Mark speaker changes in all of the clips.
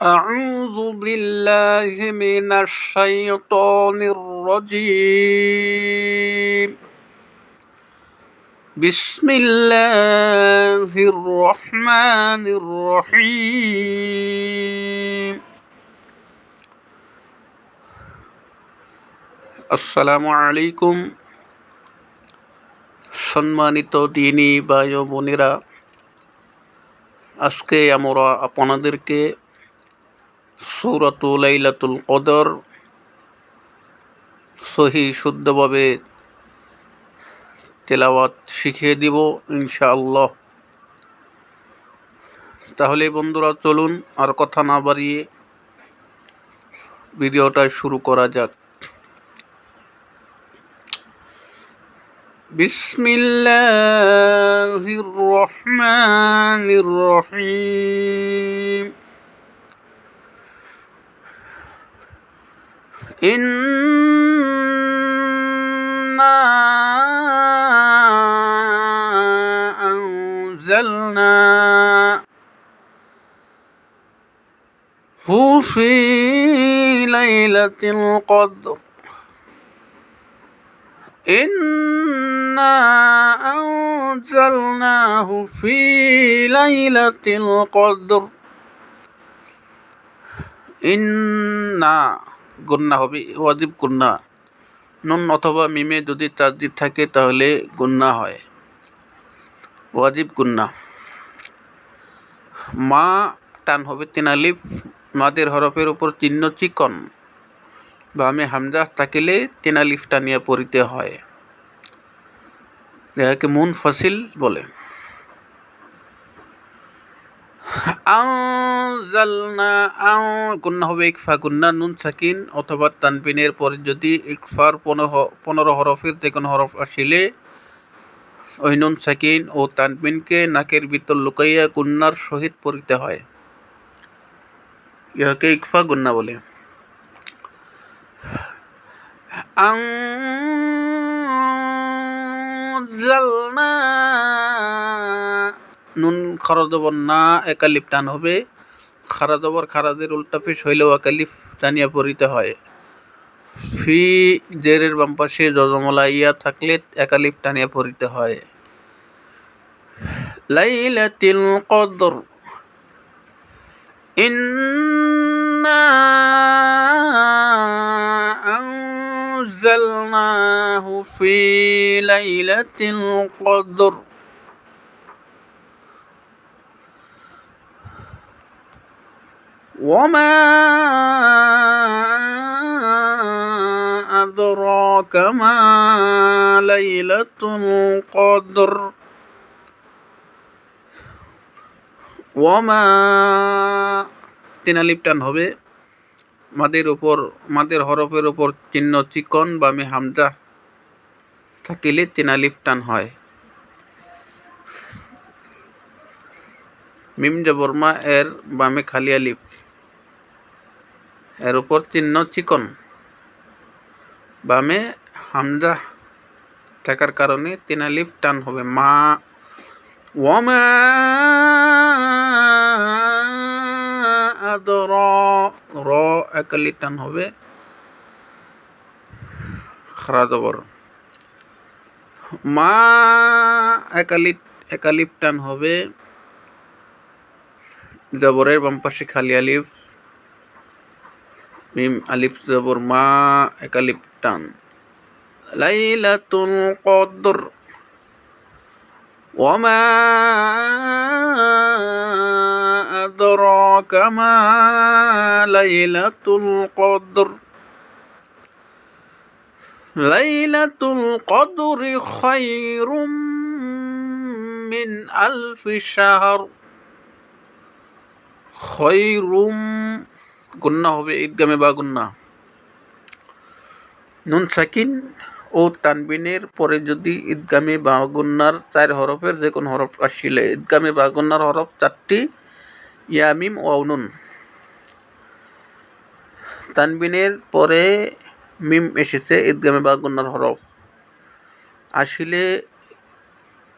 Speaker 1: أعوذ بالله من الشيطان الرجيم بسم الله الرحمن الرحيم আসসালামু আলাইকুম সম্মানিত দিনী ভাই ও বোনেরা আজকে আমরা আপনাদেরকে সুরতুলাইলাতুল কদর, সহি শুদ্ধভাবে তেলাওয়াত শিখিয়ে দিব ইনশাআল্লাহ। তাহলে বন্ধুরা চলুন আর কথা না বাড়িয়ে ভিডিওটা শুরু করা যাক। বিসমিল্লাহির রহমানির রহিম। إنا أنزلنا هو في ليلة القدر إنا أنزلناه في ليلة القدر إِنَّا গুন্না হবে, ওয়াজিব গুন্না। নুন অথবা মিমে যদি তাজদিদ থাকে, তাহলে গুন্না হয়। ওয়াজিব গুন্না। মা টান হবে তিন আলিফ, মাদের হরফের উপর চিহ্ন চিকন। বা আমি হামজা থাকিলে তিন টানিয়া পড়িতে হয়। যাকে মুন ফসিল বলে। আউজালনা আউ গুন্না হবে ইকফা গুন্না নুন সাকিন অথবা তানবিনের পরে যদি ইকফার পনেরো পনেরো হরফের যে কোনো হরফ আসিলে ওই নুন সাকিন ও তানবিনকে নাকের ভিতর লুকাইয়া গুন্নার সহিত পড়িতে হয়। ইহাকে ইকফা গুন্না বলে। আউজালনা নুন খরদবর না একালিপ টান হবে খারাদবর খারাদের উল্টা পিস হইলেও একালিফ টানিয়া পড়িতে হয় ফি জেরের বাম পাশে যজমলা ইয়া থাকলে একালিফ টানিয়া পড়িতে হয় লাইলাতিল কদর ইন্না أنزلناه في ليلة القدر وما أدراك ما ليلة القدر ওয়ামা তিন আলিপ টান হবে মাদের উপর মাদের হরফের উপর চিহ্ন চিকন বামে হামজা থাকিলে তিন আলিফ টান হয় মিম জবরমা এর বামে খালি আলিফ এর উপর চিহ্ন চিকন। বামে হামজা থাকার কারণে তিন আলিফ টান হবে। মা, ওয়ামা আদর, র একালি টান হবে। খারা জবর। মা একালিপ একালিপ টান হবে। জবরের বাম পাশে খালি আলিফ। মিম আলিফ জবর মা একালিপ টান লাইলাতুল কদর وما أدراك ما ليلة القدر ليلة القدر خير من ألف شهر খৈরুম গুন্না হবে, ঈদগামে বা গুন্না। নুন সাকিন ও তানবিনের পরে যদি ঈদগামে বা গুন্নার চার হরফের যে কোনো হরফ আসিলে, ঈদগামে বা গুন্নার হরফ চারটি, ইয়ামিম ও নুন। তানবিনের পরে মিম এসেছে, ঈদগামে বা গুন্নার হরফ। আসিলে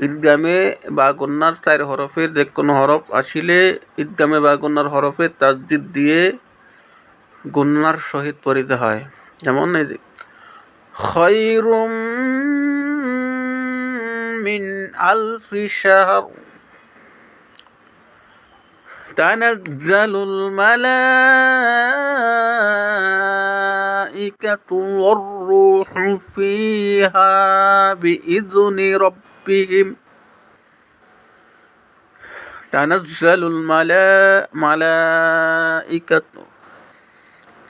Speaker 1: ঈদগামে বা গন্যার চার হরফের যে কোনো হরফ আসিলে, ঈদগামে বা গন্যার হরফে তাসদিদ দিয়ে গুন্নার সহিত পড়িতে হয় যেমন এই যে খৈরুম মিন আলফি শাহর تنزل الملائكة والروح فيها بإذن ربهم تنزل الملائكة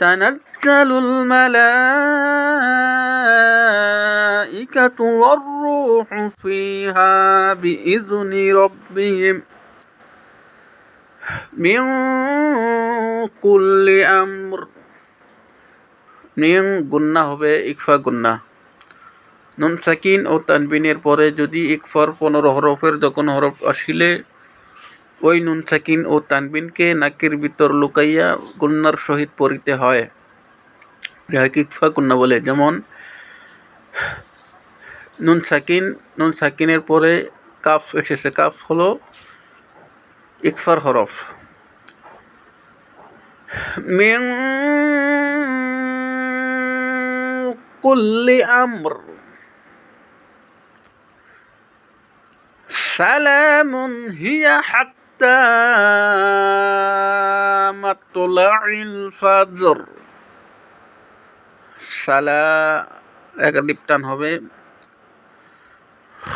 Speaker 1: تنزل الملائكة والروح فيها بإذن ربهم من كل أمر নিয়ম গুন্না হবে ইকফা গুন্না নুন সাকিন ও তানবিনের পরে যদি ইকফার পনেরো হরফের যখন হরফ আসিলে ওই নুন সাকিন ও তানবিনকে নাকের ভিতর লুকাইয়া গুন্নার সহিত পড়িতে হয়। যাহাকে ইকফা গুন্না বলে। যেমন, নুন সাকিন নুন সাকিনের পরে কাফ এসেছে। কাফ হলো ইকফার হরফ। মিং কুল্লি আমর সালামুন হিয়া হাত্তা মাতলাইল ফাজর সালা একালিপ টান হবে।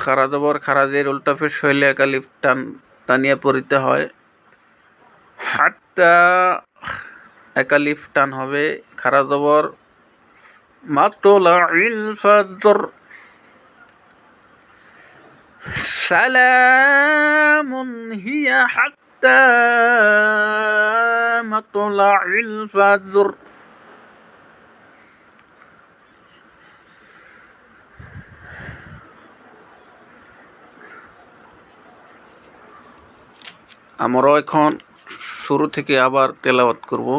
Speaker 1: খারা জবর খারাজের উল্টা ফেস হইলে একালিপ টান, টানিয়া পড়িতে হয়। হাত্তা একালিফ টান হবে। খারা জবর মাতলাইল ফাজর। সালামুন হিয়া হাত্তা মাতলাইল ফাজর আমরাও এখন শুরু থেকে আবার তেলাওয়াত করব।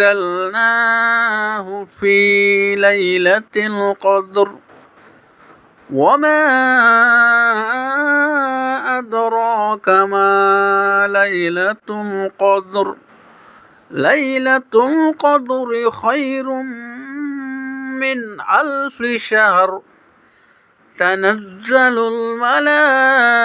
Speaker 1: أنزلناه في ليلة القدر وما أدراك ما ليلة القدر ليلة القدر خير من ألف شهر تنزل الملائكة